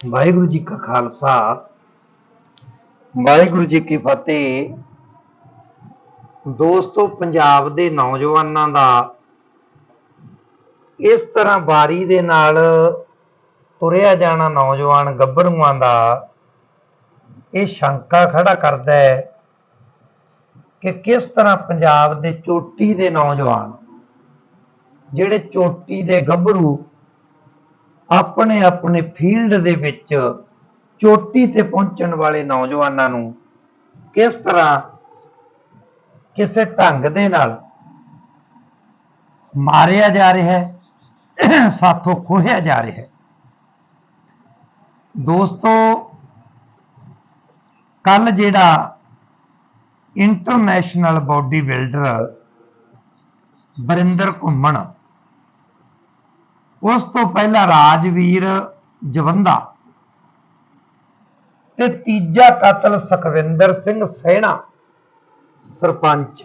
ਵਾਹਿਗੁਰੂ ਜੀ ਕਾ ਖਾਲਸਾ, ਵਾਹਿਗੁਰੂ ਜੀ ਕੀ ਫਤਿਹ। ਦੋਸਤੋ, ਪੰਜਾਬ ਦੇ ਨੌਜਵਾਨਾਂ ਦਾ ਇਸ ਤਰ੍ਹਾਂ ਬਾਰੀ ਦੇ ਨਾਲ ਤੁਰਿਆ ਜਾਣਾ ਨੌਜਵਾਨ ਗੱਭਰੂਆਂ ਦਾ ਇਹ ਸ਼ੰਕਾ ਖੜਾ ਕਰਦਾ ਹੈ ਕਿ ਕਿਸ ਤਰ੍ਹਾਂ ਪੰਜਾਬ ਦੇ ਚੋਟੀ ਦੇ ਨੌਜਵਾਨ, ਜਿਹੜੇ ਚੋਟੀ ਦੇ ਗੱਭਰੂ ਆਪਣੇ ਆਪਣੇ ਫੀਲਡ ਦੇ ਵਿੱਚ ਚੋਟੀ ਤੇ ਪਹੁੰਚਣ ਵਾਲੇ ਨੌਜਵਾਨਾਂ ਨੂੰ ਕਿਸ ਤਰ੍ਹਾਂ ਕਿਸੇ ਢੰਗ ਦੇ ਨਾਲ ਮਾਰਿਆ ਜਾ ਰਿਹਾ ਹੈ, ਸਾਥੋਂ ਖੋਹਿਆ ਜਾ ਰਿਹਾ ਹੈ। ਦੋਸਤੋ ਕੱਲ ਜਿਹੜਾ ਇੰਟਰਨੈਸ਼ਨਲ ਬਾਡੀ ਬਿਲਡਰ ਬਰਿੰਦਰ ਘੁੰਮਣ ਉਸ ਤੋਂ ਪਹਿਲਾਂ ਰਾਜਵੀਰ ਜਵੰਦਾ ਤੇ ਤੀਜਾ ਕਤਲ ਸੁਖਵਿੰਦਰ ਸਿੰਘ ਸਹਿਣਾ ਸਰਪੰਚ।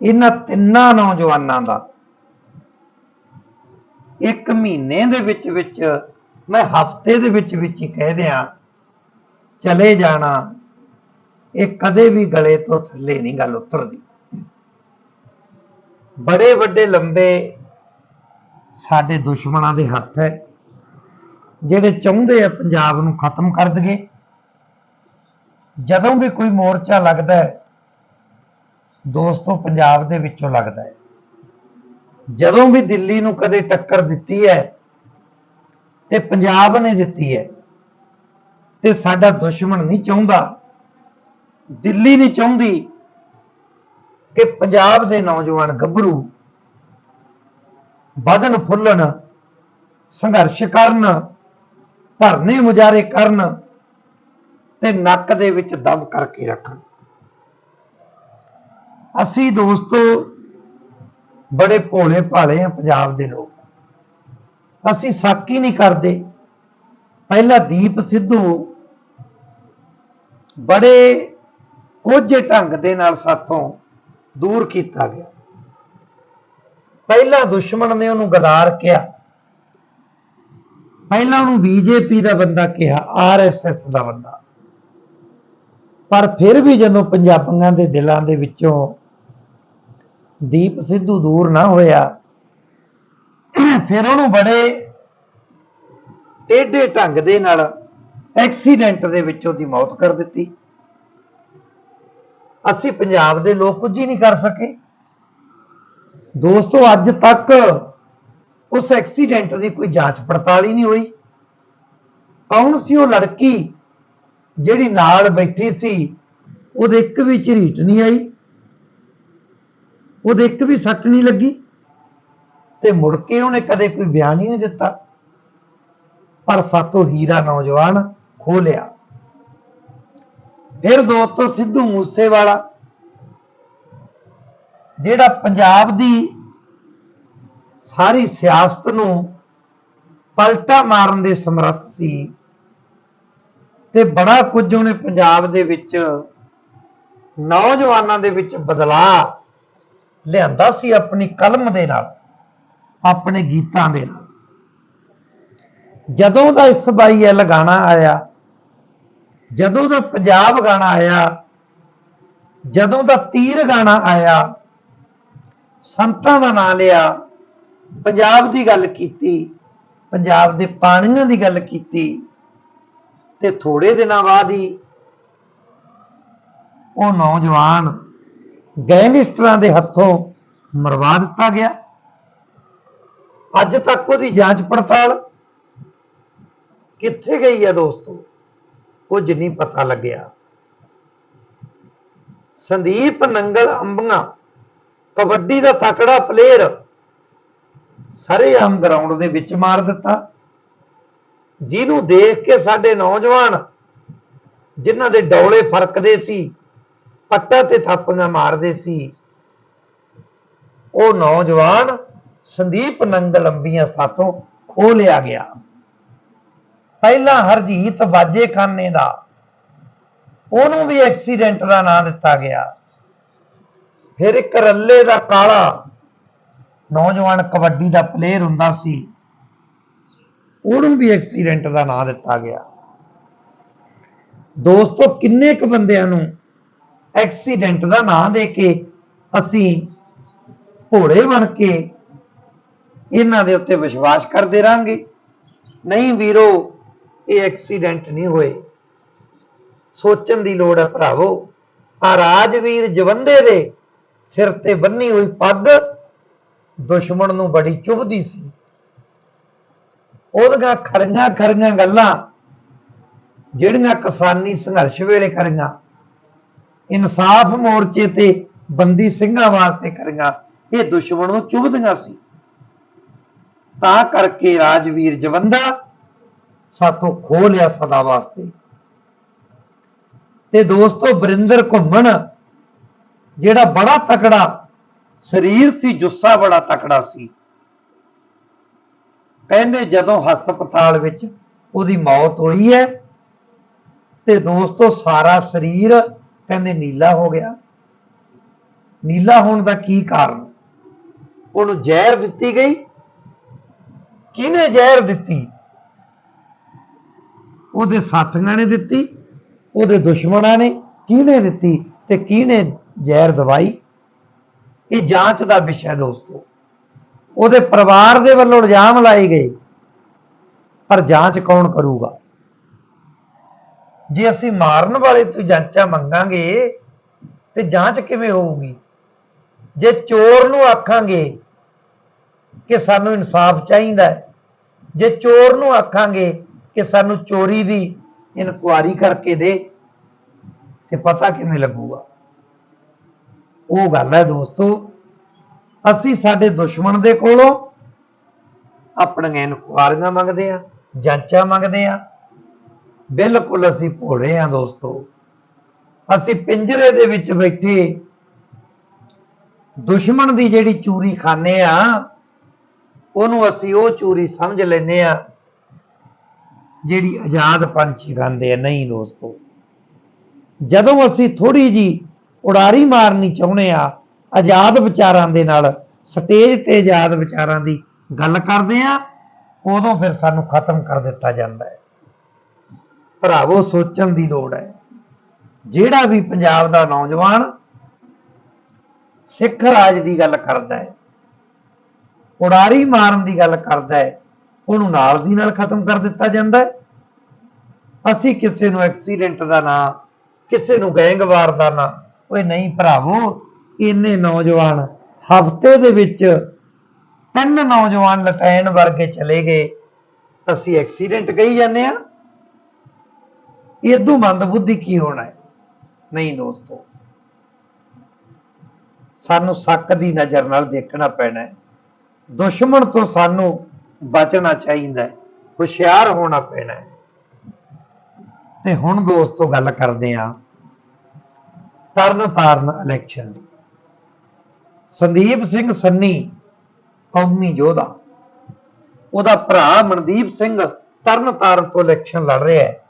ਇਹਨਾਂ ਤਿੰਨਾਂ ਨੌਜਵਾਨਾਂ ਦਾ ਇੱਕ ਮਹੀਨੇ ਦੇ ਵਿੱਚ ਵਿੱਚ ਮੈਂ ਹਫ਼ਤੇ ਦੇ ਵਿੱਚ ਵਿੱਚ ਹੀ ਕਹਿ ਦਿਆਂ, ਚਲੇ ਜਾਣਾ, ਇਹ ਕਦੇ ਵੀ ਗਲੇ ਤੋਂ ਥੱਲੇ ਨਹੀਂ ਗੱਲ ਉਤਰਦੀ। ਬੜੇ ਵੱਡੇ ਲੰਬੇ ਸਾਡੇ ਦੁਸ਼ਮਣਾਂ ਦੇ ਹੱਥ ਹੈ। ਜਿਹੜੇ ਚਾਹੁੰਦੇ ਆ ਪੰਜਾਬ ਨੂੰ ਖਤਮ ਕਰ ਦਗੇ ਜਦੋਂ ਵੀ ਕੋਈ ਮੋਰਚਾ ਲੱਗਦਾ ਹੈ, ਦੋਸਤੋ ਪੰਜਾਬ ਦੇ ਵਿੱਚੋਂ ਲੱਗਦਾ ਹੈ। ਜਦੋਂ ਵੀ ਦਿੱਲੀ ਨੂੰ ਕਦੇ ਟੱਕਰ ਦਿੱਤੀ ਹੈ ਤੇ ਪੰਜਾਬ ਨੇ ਦਿੱਤੀ ਹੈ ਤੇ ਸਾਡਾ ਦੁਸ਼ਮਣ ਨਹੀਂ ਚਾਹੁੰਦਾ, ਦਿੱਲੀ ਨਹੀਂ ਚਾਹੁੰਦੀ ਕਿ ਪੰਜਾਬ ਦੇ ਨੌਜਵਾਨ ਗੱਭਰੂ ਵਧਣ ਫੁੱਲਣ, ਸੰਘਰਸ਼ ਕਰਨ, ਧਰਨੇ ਮੁਜਾਰੇ ਕਰਨ ਤੇ ਨੱਕ ਦੇ ਵਿੱਚ ਦਮ ਕਰਕੇ ਰੱਖਣ। ਅਸੀਂ ਦੋਸਤੋ ਬੜੇ ਭੋਲੇ ਭਾਲੇ ਆ ਪੰਜਾਬ ਦੇ ਲੋਕ। ਅਸੀਂ ਸਾਕੀ ਨਹੀਂ ਕਰਦੇ। ਪਹਿਲਾਂ ਦੀਪ ਸਿੱਧੂ ਬੜੇ ਕੋਝੇ ਢੰਗ ਦੇ ਨਾਲ ਸਾਥੋਂ ਦੂਰ ਕੀਤਾ ਗਿਆ। ਪਹਿਲਾਂ ਦੁਸ਼ਮਣ ਨੇ ਉਹਨੂੰ ਗਦਾਰ ਕਿਹਾ। ਪਹਿਲਾਂ ਉਹਨੂੰ ਬੀਜੇਪੀ ਦਾ ਬੰਦਾ ਕਿਹਾ ਆਰਐਸਐਸ ਦਾ ਬੰਦਾ। ਪਰ ਫਿਰ ਵੀ ਜਦੋਂ ਪੰਜਾਬੀਆਂ ਦੇ ਦਿਲਾਂ ਦੇ ਵਿੱਚੋਂ ਦੀਪ ਸਿੱਧੂ ਦੂਰ ਨਾ ਹੋਇਆ, ਫਿਰ ਉਹਨੂੰ ਬੜੇ ਟੇਢੇ ਢੰਗ ਦੇ ਨਾਲ ਐਕਸੀਡੈਂਟ ਦੇ ਵਿੱਚ ਉਹਦੀ ਮੌਤ ਕਰ ਦਿੱਤੀ। ਅਸੀਂ ਪੰਜਾਬ ਦੇ ਲੋਕ ਕੁਝ ਹੀ ਨਹੀਂ ਕਰ ਸਕੇ। ਦੋਸਤੋ, ਅੱਜ ਤੱਕ ਉਸ ਐਕਸੀਡੈਂਟ ਦੀ ਕੋਈ ਜਾਂਚ ਪੜਤਾਲ ਹੀ ਨਹੀਂ ਹੋਈ। ਕੌਣ ਸੀ ਉਹ ਲੜਕੀ ਜਿਹੜੀ ਨਾਲ ਬੈਠੀ ਸੀ? ਉਹਦੇ ਇੱਕ ਵੀ ਝਰੀਟ ਨਹੀਂ ਆਈ। ਉਹਦੇ ਇੱਕ ਵੀ ਸੱਟ ਨਹੀਂ ਲੱਗੀ। ਤੇ ਮੁੜ ਕੇ ਉਹਨੇ ਕਦੇ ਕੋਈ ਬਿਆਨ ਹੀ ਨਹੀਂ ਦਿੱਤਾ। ਪਰ ਸਾਤੋਂ ਹੀਰਾ ਨੌਜਵਾਨ ਖੋ ਲਿਆ। ਫਿਰ ਦੋਸਤੋ, ਸਿੱਧੂ ਮੂਸੇਵਾਲਾ ਜਿਹੜਾ ਪੰਜਾਬ ਦੀ ਸਾਰੀ ਸਿਆਸਤ ਨੂੰ ਪਲਟਾ ਮਾਰਨ ਦੇ ਸਮਰੱਥ ਸੀ ਤੇ ਬੜਾ ਕੁਝ ਉਹਨੇ ਪੰਜਾਬ ਦੇ ਵਿੱਚ ਨੌਜਵਾਨਾਂ ਦੇ ਵਿੱਚ ਬਦਲਾਅ ਲਿਆਂਦਾ ਸੀ ਆਪਣੀ ਕਲਮ ਦੇ ਨਾਲ, ਆਪਣੇ ਗੀਤਾਂ ਦੇ ਨਾਲ। ਜਦੋਂ ਦਾ ਇਸ ਬਾਈ ਐਲ ਗਾਣਾ ਆਇਆ, ਜਦੋਂ ਦਾ ਪੰਜਾਬ ਗਾਣਾ ਆਇਆ, ਜਦੋਂ ਦਾ ਤੀਰ ਗਾਣਾ ਆਇਆ ਸੰਤਾਂ ਦਾ ਨਾਮ ਲਿਆ। ਪੰਜਾਬ ਦੀ ਗੱਲ ਕੀਤੀ, ਪੰਜਾਬ ਦੇ ਪਾਣੀਆਂ ਦੀ ਗੱਲ ਕੀਤੀ ਤੇ ਥੋੜੇ ਦਿਨਾਂ ਬਾਅਦ ਹੀ ਉਹ ਨੌਜਵਾਨ ਗੈਂਗਸਟਰਾਂ ਦੇ ਹੱਥੋਂ ਮਰਵਾ ਦਿੱਤਾ ਗਿਆ। ਅੱਜ ਤੱਕ ਉਹਦੀ ਜਾਂਚ ਪੜਤਾਲ ਕਿੱਥੇ ਗਈ ਹੈ ਦੋਸਤੋ? ਕੁਝ ਨਹੀਂ ਪਤਾ ਲੱਗਿਆ। ਸੰਦੀਪ ਨੰਗਲ ਅੰਬੀਆਂ ਕਬੱਡੀ ਦਾ ਤਕੜਾ ਪਲੇਅਰ ਸਾਰੇ ਆਮ ਗਰਾਊਂਡ ਦੇ ਵਿੱਚ ਮਾਰ ਦਿੱਤਾ। ਜਿਹਨੂੰ ਦੇਖ ਕੇ ਸਾਡੇ ਨੌਜਵਾਨ, ਜਿਨ੍ਹਾਂ ਦੇ ਡੌਲੇ ਫਰਕਦੇ ਸੀ, ਪੱਟਾ ਤੇ ਥਾਪੀਆਂ ਮਾਰਦੇ ਸੀ, ਉਹ ਨੌਜਵਾਨ ਸੰਦੀਪ ਨੰਗਲ ਅੰਬੀਆਂ ਸਾਥੋਂ ਖੋ ਲਿਆ ਗਿਆ। ਪਹਿਲਾਂ ਹਰਜੀਤ ਵਾਜੇਖਾਨੇ ਦਾ, ਉਹਨੂੰ ਵੀ ਐਕਸੀਡੈਂਟ ਦਾ ਨਾਂ ਦਿੱਤਾ ਗਿਆ। ਫਿਰ ਇੱਕ ਰੱਲੇ ਦਾ ਕਾਲਾ ਨੌਜਵਾਨ ਕਬੱਡੀ ਦਾ ਪਲੇਅਰ ਹੁੰਦਾ ਸੀ। ਉਹਨੂੰ ਵੀ ਐਕਸੀਡੈਂਟ ਦਾ ਨਾਂ ਦਿੱਤਾ ਗਿਆ। ਦੋਸਤੋ, ਕਿੰਨੇ ਕੁ ਬੰਦਿਆਂ ਨੂੰ ਐਕਸੀਡੈਂਟ ਦਾ ਨਾਂ ਦੇ ਕੇ ਅਸੀਂ ਭੋਲੇ ਬਣ ਕੇ ਇਹਨਾਂ ਦੇ ਉੱਤੇ ਵਿਸ਼ਵਾਸ ਕਰਦੇ ਰਾਂਗੇ ਨਹੀਂ ਵੀਰੋ, ਇਹ ਐਕਸੀਡੈਂਟ ਨਹੀਂ ਹੋਏ। ਸੋਚਣ ਦੀ ਲੋੜ ਹੈ ਭਰਾਵੋ ਆ ਰਾਜਵੀਰ ਜਵੰਦੇ ਦੇ ਸਿਰ ਤੇ ਬੰਨੀ ਹੋਈ ਪੱਗ ਦੁਸ਼ਮਣ ਨੂੰ ਬੜੀ ਚੁਭਦੀ ਸੀ। ਉਹਦੀਆਂ ਖਰੀਆਂ ਖਰੀਆਂ ਗੱਲਾਂ, ਜਿਹੜੀਆਂ ਕਿਸਾਨੀ ਸੰਘਰਸ਼ ਵੇਲੇ ਕਰੀਆਂ, ਇਨਸਾਫ ਮੋਰਚੇ ਤੇ ਬੰਦੀ ਸਿੰਘਾਂ ਵਾਸਤੇ ਕਰੀਆਂ, ਇਹ ਦੁਸ਼ਮਣ ਨੂੰ ਚੁਭਦੀਆਂ ਸੀ। ਤਾਂ ਕਰਕੇ ਰਾਜਵੀਰ ਜਵੰਦਾ ਸਾਥੋਂ ਖੋ ਲਿਆ ਸਦਾ ਵਾਸਤੇ। ਤੇ ਦੋਸਤੋ ਬਰਿੰਦਰ ਘੁੰਮਣ ਜਿਹੜਾ ਬੜਾ ਤਕੜਾ, ਸਰੀਰ ਸੀ, ਜੁੱਸਾ ਬੜਾ ਤਕੜਾ ਸੀ। ਕਹਿੰਦੇ ਜਦੋਂ ਹਸਪਤਾਲ ਵਿੱਚ ਉਹਦੀ ਮੌਤ ਹੋਈ ਹੈ, ਤੇ ਦੋਸਤੋ ਸਾਰਾ ਸਰੀਰ ਕਹਿੰਦੇ ਨੀਲਾ ਹੋ ਗਿਆ। ਨੀਲਾ ਹੋਣ ਦਾ ਕੀ ਕਾਰਨ? ਉਹਨੂੰ ਜ਼ਹਿਰ ਦਿੱਤੀ ਗਈ। ਕਿਹਨੇ ਜ਼ਹਿਰ ਦਿੱਤੀ? ਉਹਦੇ ਸਾਥੀਆਂ ਨੇ ਦਿੱਤੀ, ਉਹਦੇ ਦੁਸ਼ਮਣਾਂ ਨੇ ਕਿਹਨੇ ਦਿੱਤੀ ਤੇ ਕਿਹਨੇ ਜ਼ਹਿਰ ਦਵਾਈ, ਇਹ ਜਾਂਚ ਦਾ ਵਿਸ਼ਾ ਦੋਸਤੋ। ਉਹਦੇ ਪਰਿਵਾਰ ਦੇ ਵੱਲੋਂ ਇਲਜ਼ਾਮ ਲਾਏ ਗਏ, ਪਰ ਜਾਂਚ ਕੌਣ ਕਰੂਗਾ? ਜੇ ਅਸੀਂ ਮਾਰਨ ਵਾਲੇ ਤੋਂ ਜਾਂਚਾਂ ਮੰਗਾਂਗੇ, ਤੇ ਜਾਂਚ ਕਿਵੇਂ ਹੋਊਗੀ? ਜੇ ਚੋਰ ਨੂੰ ਆਖਾਂਗੇ ਕਿ ਸਾਨੂੰ ਇਨਸਾਫ ਚਾਹੀਦਾ ਹੈ, ਜੇ ਚੋਰ ਨੂੰ ਆਖਾਂਗੇ ਕਿ ਸਾਨੂੰ ਚੋਰੀ ਦੀ ਇਨਕੁਆਰੀ ਕਰਕੇ ਦੇ, ਤੇ ਪਤਾ ਕਿਵੇਂ ਲੱਗੂਗਾ? ਉਹ ਗੱਲ ਹੈ ਦੋਸਤੋ, ਅਸੀਂ ਸਾਡੇ ਦੁਸ਼ਮਣ ਦੇ ਕੋਲੋਂ ਆਪਣੀਆਂ ਇਨਕੁਆਰੀਆਂ ਮੰਗਦੇ ਆ ਜਾਂਚਾਂ ਮੰਗਦੇ ਆ ਬਿਲਕੁਲ ਅਸੀਂ ਭੋਲੇ ਆ ਦੋਸਤੋ। ਅਸੀਂ ਪਿੰਜਰੇ ਦੇ ਵਿੱਚ ਬੈਠੇ ਦੁਸ਼ਮਣ ਦੀ ਜਿਹੜੀ ਚੂਰੀ ਖਾਂਦੇ ਆ ਉਹਨੂੰ ਅਸੀਂ ਉਹ ਚੂਰੀ ਸਮਝ ਲੈਨੇ ਆ ਜਿਹੜੀ ਆਜ਼ਾਦ ਪੰਛੀ ਖਾਂਦੇ ਆ। ਨਹੀਂ ਦੋਸਤੋ, ਜਦੋਂ ਅਸੀਂ ਥੋੜੀ ਜੀ ਉਡਾਰੀ ਮਾਰਨੀ ਚਾਹੁੰਦੇ ਆ, ਆਜ਼ਾਦ ਵਿਚਾਰਾਂ ਦੇ ਨਾਲ, ਸਟੇਜ ਤੇ ਆਜ਼ਾਦ ਵਿਚਾਰਾਂ ਦੀ ਗੱਲ ਕਰਦੇ ਆ, ਉਦੋਂ ਫਿਰ ਸਾਨੂੰ ਖਤਮ ਕਰ ਦਿੱਤਾ ਜਾਂਦਾ ਹੈ। ਭਰਾਵੋ, ਸੋਚਣ ਦੀ ਲੋੜ ਹੈ। ਜਿਹੜਾ ਵੀ ਪੰਜਾਬ ਦਾ ਨੌਜਵਾਨ ਸਿੱਖ ਰਾਜ ਦੀ ਗੱਲ ਕਰਦਾ ਹੈ, ਉਡਾਰੀ ਮਾਰਨ ਦੀ ਗੱਲ ਕਰਦਾ ਹੈ, ਉਹਨੂੰ ਨਾਲ ਦੀ ਨਾਲ ਖਤਮ ਕਰ ਦਿੱਤਾ ਜਾਂਦਾ ਹੈ। ਅਸੀਂ ਕਿਸੇ ਨੂੰ ਐਕਸੀਡੈਂਟ ਦਾ ਨਾਂ, ਕਿਸੇ ਨੂੰ ਗੈਂਗਵਾਰ ਦਾ ਨਾਂ ਓਏ ਨਹੀਂ ਭਰਾਵੋ ਇੰਨੇ ਨੌਜਵਾਨ ਹਫ਼ਤੇ ਦੇ ਵਿੱਚ ਤਿੰਨ ਨੌਜਵਾਨ ਲਟੈਣ ਵਰਗੇ ਚਲੇ ਗਏ। ਅਸੀਂ ਐਕਸੀਡੈਂਟ ਕਹੀ ਜਾਂਦੇ ਆ ਇਦੋਂ ਮੰਦ ਬੁੱਧੀ ਕੀ ਹੋਣਾ ਹੈ? ਨਹੀਂ ਦੋਸਤੋ, ਸਾਨੂੰ ਸੱਕ ਦੀ ਨਜ਼ਰ ਨਾਲ ਦੇਖਣਾ ਪੈਣਾ ਹੈ। ਦੁਸ਼ਮਣ ਤੋਂ ਸਾਨੂੰ ਬਚਣਾ ਚਾਹੀਦਾ ਹੈ, ਹੁਸ਼ਿਆਰ ਹੋਣਾ ਪੈਣਾ ਹੈ। ਤੇ ਹੁਣ ਦੋਸਤੋ ਗੱਲ ਕਰਦੇ ਆ ਤਰਨ ਤਾਰਨ ਇਲੈਕਸ਼ਨ ਦੀ ਸੰਦੀਪ ਸਿੰਘ ਸੰਨੀ, ਕੌਮੀ ਯੋਧਾ। ਉਹਦਾ ਭਰਾ ਮਨਦੀਪ ਸਿੰਘ ਤਰਨ ਤਾਰਨ ਤੋਂ ਇਲੈਕਸ਼ਨ ਲੜ ਰਿਹਾ ਹੈ।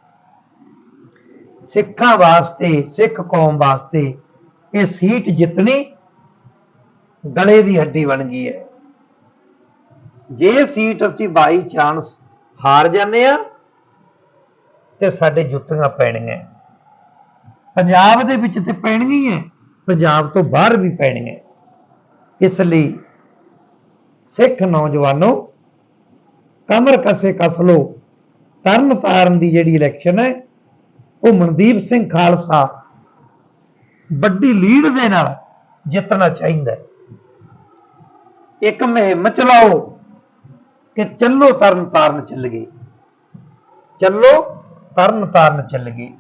ਸਿੱਖਾਂ ਵਾਸਤੇ, ਸਿੱਖ ਕੌਮ ਵਾਸਤੇ ਇਹ ਸੀਟ ਜਿੱਤਣੀ ਗਲੇ ਦੀ ਹੱਡੀ ਬਣ ਗਈ ਹੈ। ਜੇ ਸੀਟ ਅਸੀਂ ਬਾਈ ਚਾਂਸ ਹਾਰ ਜਾਂਦੇ ਆ ਤੇ ਸਾਡੇ ਜੁੱਤੀਆਂ ਪੈਣੀਆਂ। ਪੰਜਾਬ ਦੇ ਵਿੱਚ ਤੇ ਹੈ ਪੰਜਾਬ ਤੋਂ ਬਾਹਰ ਵੀ ਪੈਣੀ ਹੈ ਇਸ ਲਈ ਸਿੱਖ ਨੌਜਵਾਨੋ, ਕਮਰ ਕਸੇ ਕਸ ਲੋ ਤਰਨ ਤਾਰਨ ਦੀ ਜਿਹੜੀ ਇਲੈਕਸ਼ਨ ਹੈ ਉਹ ਮਨਦੀਪ ਸਿੰਘ ਖਾਲਸਾ ਵੱਡੀ ਲੀਡ ਦੇ ਨਾਲ ਜਿੱਤਣਾ ਚਾਹੀਦਾ ਇੱਕ ਮੁਹਿੰਮ ਚਲਾਓ ਕਿ ਚੱਲੋ ਤਰਨ ਤਾਰਨ ਚੱਲ ਗਏ। ਚੱਲੋ ਤਰਨ ਤਾਰਨ ਚੱਲ ਗਏ।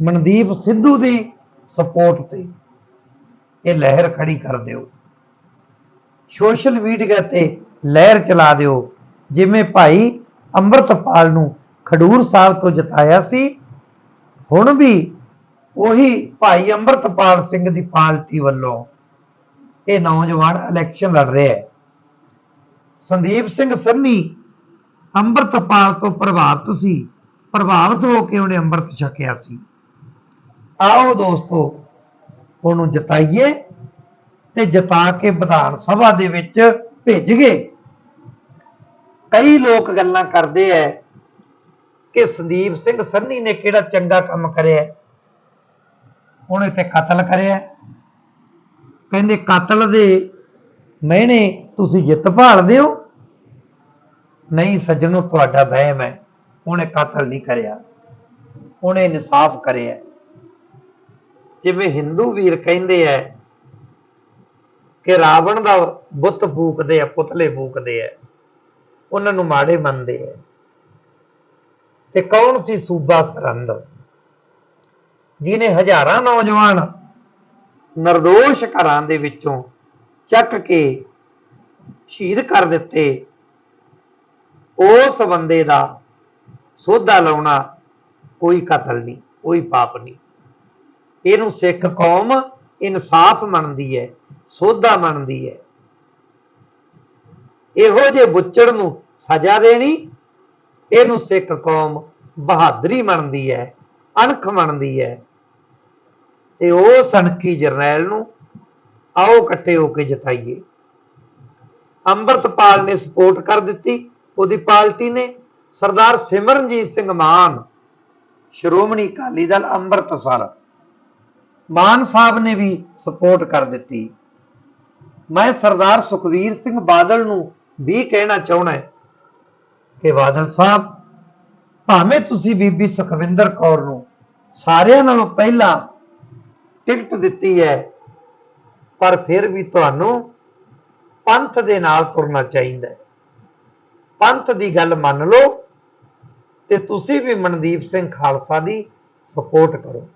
ਮਨਦੀਪ ਸਿੱਧੂ ਦੀ ਸਪੋਰਟ ਤੇ ਇਹ ਲਹਿਰ ਖੜੀ ਕਰ ਦਿਓ। ਸੋਸ਼ਲ ਮੀਡੀਆ ਤੇ ਲਹਿਰ ਚਲਾ ਦਿਓ। ਜਿਵੇਂ ਭਾਈ ਅੰਮ੍ਰਿਤਪਾਲ ਨੂੰ ਖਡੂਰ ਸਾਹਿਬ ਤੋਂ ਜਿਤਾਇਆ ਸੀ, ਹੁਣ ਵੀ ਉਹੀ ਭਾਈ ਅੰਮ੍ਰਿਤਪਾਲ ਸਿੰਘ ਦੀ ਪਾਰਟੀ ਵੱਲੋਂ ਇਹ ਨੌਜਵਾਨ ਇਲੈਕਸ਼ਨ ਲੜ ਰਿਹਾ ਹੈ। ਸੰਦੀਪ ਸਿੰਘ ਸੰਨੀ ਅੰਮ੍ਰਿਤਪਾਲ ਤੋਂ ਪ੍ਰਭਾਵਿਤ ਸੀ। ਪ੍ਰਭਾਵਿਤ ਹੋ ਕੇ ਉਹਨੇ ਅੰਮ੍ਰਿਤ ਛਕਿਆ ਸੀ। ਆਓ ਦੋਸਤੋ, ਉਹਨੂੰ ਜਤਾਈਏ ਤੇ ਜਤਾ ਕੇ ਵਿਧਾਨ ਸਭਾ ਦੇ ਵਿੱਚ ਭੇਜ ਗਏ ਕਈ ਲੋਕ ਗੱਲਾਂ ਕਰਦੇ ਐ ਕਿ ਸੰਦੀਪ ਸਿੰਘ ਸੰਨੀ ਨੇ ਕਿਹੜਾ ਚੰਗਾ ਕੰਮ ਕਰਿਆ ਉਹਨੇ ਤੇ ਕਤਲ ਕਰਿਆ ਕਹਿੰਦੇ, ਕਤਲ ਦੇ ਮਹਿਣੇ ਤੁਸੀਂ ਜਿੱਤ ਭਾਲਦੇ ਹੋ ਨਹੀਂ ਸੱਜਣੋ, ਤੁਹਾਡਾ ਵਹਿਮ ਹੈ ਉਹਨੇ ਕਤਲ ਨਹੀਂ ਕਰਿਆ। ਉਹਨੇ ਇਨਸਾਫ ਕਰਿਆ ਜਿਵੇਂ ਹਿੰਦੂ ਵੀਰ ਕਹਿੰਦੇ ਐ ਕਿ ਰਾਵਣ ਦਾ ਬੁੱਤ ਫੂਕਦੇ ਆ ਪੁਤਲੇ ਫੂਕਦੇ ਆ ਉਹਨਾਂ ਨੂੰ ਮਾੜੇ ਮੰਨਦੇ ਆ ਤੇ ਕੌਣ ਸੀ ਸੂਬਾ ਸਰੰਦ? ਜਿਨੇ ਹਜ਼ਾਰਾਂ ਨੌਜਵਾਨ ਨਿਰਦੋਸ਼ ਘਰਾਂ ਦੇ ਵਿੱਚੋਂ ਚੱਕ ਕੇ ਸ਼ਹੀਦ ਕਰ ਦਿੱਤੇ, ਉਸ ਬੰਦੇ ਦਾ ਸੋਧਾ ਲਾਉਣਾ ਕੋਈ ਕਤਲ ਨਹੀਂ, ਕੋਈ ਪਾਪ ਨਹੀਂ। ਇਹਨੂੰ ਸਿੱਖ ਕੌਮ ਇਨਸਾਫ ਮੰਨਦੀ ਹੈ, ਸੋਧਾ ਮੰਨਦੀ ਹੈ। ਇਹੋ ਜੇ ਬੁੱਚੜ ਨੂੰ ਸਜ਼ਾ ਦੇਣੀ, ਇਹਨੂੰ ਸਿੱਖ ਕੌਮ ਬਹਾਦਰੀ ਮੰਨਦੀ ਹੈ, ਅਣਖ ਮੰਨਦੀ ਹੈ। ਤੇ ਉਹ ਸਣਕੀ ਜਰਨੈਲ ਨੂੰ ਆਓ ਇਕੱਠੇ ਹੋ ਕੇ ਜਿਤਾਈਏ। ਅੰਮ੍ਰਿਤਪਾਲ ਨੇ ਸਪੋਰਟ ਕਰ ਦਿੱਤੀ, ਉਹਦੀ ਪਾਰਟੀ ਨੇ। ਸਰਦਾਰ ਸਿਮਰਨਜੀਤ ਸਿੰਘ ਮਾਨ, ਸ਼੍ਰੋਮਣੀ ਅਕਾਲੀ ਦਲ ਅੰਮ੍ਰਿਤਸਰ। ਮਾਨ ਸਾਹਿਬ ਨੇ ਵੀ ਸਪੋਰਟ ਕਰ ਦਿੱਤੀ। ਮੈਂ ਸਰਦਾਰ ਸੁਖਵੀਰ ਸਿੰਘ ਬਾਦਲ ਨੂੰ ਵੀ ਕਹਿਣਾ ਚਾਹਣਾ ਹੈ ਕਿ ਬਾਦਲ ਸਾਹਿਬ, ਭਾਵੇਂ ਤੁਸੀਂ ਬੀਬੀ ਸੁਖਵਿੰਦਰ ਕੌਰ ਨੂੰ ਸਾਰਿਆਂ ਨਾਲੋਂ ਪਹਿਲਾਂ ਟਿਕਟ ਦਿੱਤੀ ਹੈ, ਪਰ ਫਿਰ ਵੀ ਤੁਹਾਨੂੰ ਪੰਥ ਦੇ ਨਾਲ ਤੁਰਨਾ ਚਾਹੀਦਾ ਹੈ। ਪੰਥ ਦੀ ਗੱਲ ਮੰਨ ਲਓ ਤੇ ਤੁਸੀਂ ਵੀ ਮਨਦੀਪ ਸਿੰਘ ਖਾਲਸਾ ਦੀ ਸਪੋਰਟ ਕਰੋ।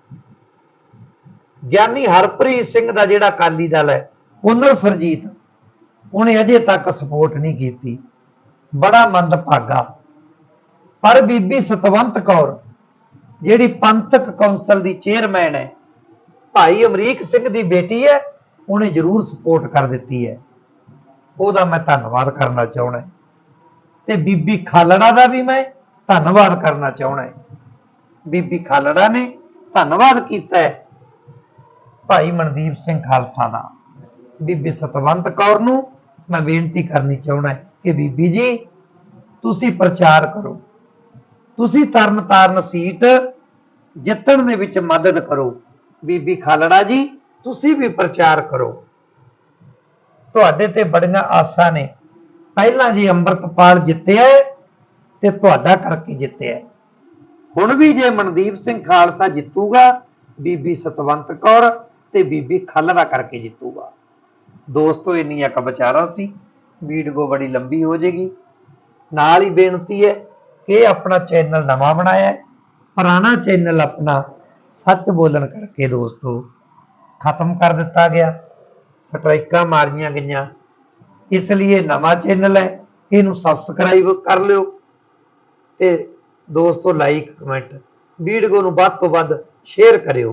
ਗਿਆਨੀ ਹਰਪ੍ਰੀਤ ਸਿੰਘ ਦਾ ਜਿਹੜਾ ਅਕਾਲੀ ਦਲ ਹੈ, ਉਹਨੂੰ ਸਰਜੀਤ, ਉਹਨੇ ਅਜੇ ਤੱਕ ਸਪੋਰਟ ਨਹੀਂ ਕੀਤੀ। ਬੜਾ ਮੰਦਭਾਗਾ। ਪਰ ਬੀਬੀ ਸਤਵੰਤ ਕੌਰ, ਜਿਹੜੀ ਪੰਥਕ ਕੌਂਸਲ ਦੀ ਚੇਅਰਮੈਨ ਹੈ, ਭਾਈ ਅਮਰੀਕ ਸਿੰਘ ਦੀ ਬੇਟੀ ਹੈ, ਉਹਨੇ ਜ਼ਰੂਰ ਸਪੋਰਟ ਕਰ ਦਿੱਤੀ ਹੈ। ਉਹਦਾ ਮੈਂ ਧੰਨਵਾਦ ਕਰਨਾ ਚਾਹਣਾ ਤੇ ਬੀਬੀ ਖਾਲੜਾ ਦਾ ਵੀ ਮੈਂ ਧੰਨਵਾਦ ਕਰਨਾ ਚਾਹਣਾ ਬੀਬੀ ਖਾਲੜਾ ਨੇ ਧੰਨਵਾਦ ਕੀਤਾ ਹੈ। ਭਾਈ ਮਨਦੀਪ ਸਿੰਘ ਖਾਲਸਾ ਦਾ। ਬੀਬੀ ਸਤਵੰਤ ਕੌਰ ਨੂੰ ਮੈਂ ਬੇਨਤੀ ਕਰਨੀ ਚਾਹਣਾ ਕਿ ਬੀਬੀ ਜੀ, ਤੁਸੀਂ ਪ੍ਰਚਾਰ ਕਰੋ। ਤੁਸੀਂ ਤਰਨ ਸੀਟ ਜਿੱਤਣ ਦੇ ਵਿੱਚ ਮਦਦ ਕਰੋ। ਬੀਬੀ ਖਾਲੜਾ ਜੀ, ਤੁਸੀਂ ਵੀ ਪ੍ਰਚਾਰ ਕਰੋ। ਤੁਹਾਡੇ ਤੇ ਬੜੀਆਂ ਆਸਾਂ ਨੇ। ਪਹਿਲਾਂ ਜੀ ਅੰਮ੍ਰਿਤਪਾਲ ਜਿੱਤਿਆ ਹੈ ਤੇ ਤੁਹਾਡਾ ਕਰਕੇ ਜਿੱਤਿਆ ਹੁਣ ਵੀ ਜੇ ਮਨਦੀਪ ਸਿੰਘ ਖਾਲਸਾ ਜਿੱਤੂਗਾ, ਬੀਬੀ ਸਤਵੰਤ ਕੌਰ ਤੇ ਬੀਬੀ ਖਾਲੜਾ ਕਰਕੇ ਜਿੱਤੂਗਾ। ਦੋਸਤੋ, ਇੰਨੀਆਂ ਕ ਵਿਚਾਰਾਂ ਸੀ। ਵੀਡੀਓ ਬੜੀ ਲੰਬੀ ਹੋ ਜਾਏਗੀ। ਨਾਲ ਹੀ ਬੇਨਤੀ ਹੈ ਕਿ ਆਪਣਾ ਚੈਨਲ ਨਵਾਂ ਬਣਾਇਆ ਹੈ। ਪੁਰਾਣਾ ਚੈਨਲ ਆਪਣਾ ਸੱਚ ਬੋਲਣ ਕਰਕੇ ਦੋਸਤੋ ਖਤਮ ਕਰ ਦਿੱਤਾ ਗਿਆ। ਸਟ੍ਰਾਈਕਾਂ ਮਾਰੀਆਂ ਗਈਆਂ। ਇਸ ਲਈ ਇਹ ਨਵਾਂ ਚੈਨਲ ਹੈ। ਇਹਨੂੰ ਸਬਸਕ੍ਰਾਈਬ ਕਰ ਲਿਓ ਤੇ ਦੋਸਤੋ ਲਾਈਕ ਕਮੈਂਟ ਵੀਡੀਓ ਨੂੰ ਵੱਧ ਤੋਂ ਵੱਧ ਸ਼ੇਅਰ ਕਰਿਓ।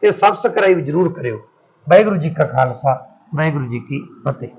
ਤੇ ਸਬਸਕ੍ਰਾਈਬ ਜਰੂਰ ਕਰਿਓ। ਵਾਹਿਗੁਰੂ ਜੀ ਕਾ ਖਾਲਸਾ ਵਾਹਿਗੁਰੂ ਜੀ ਕੀ ਫਤਿਹ।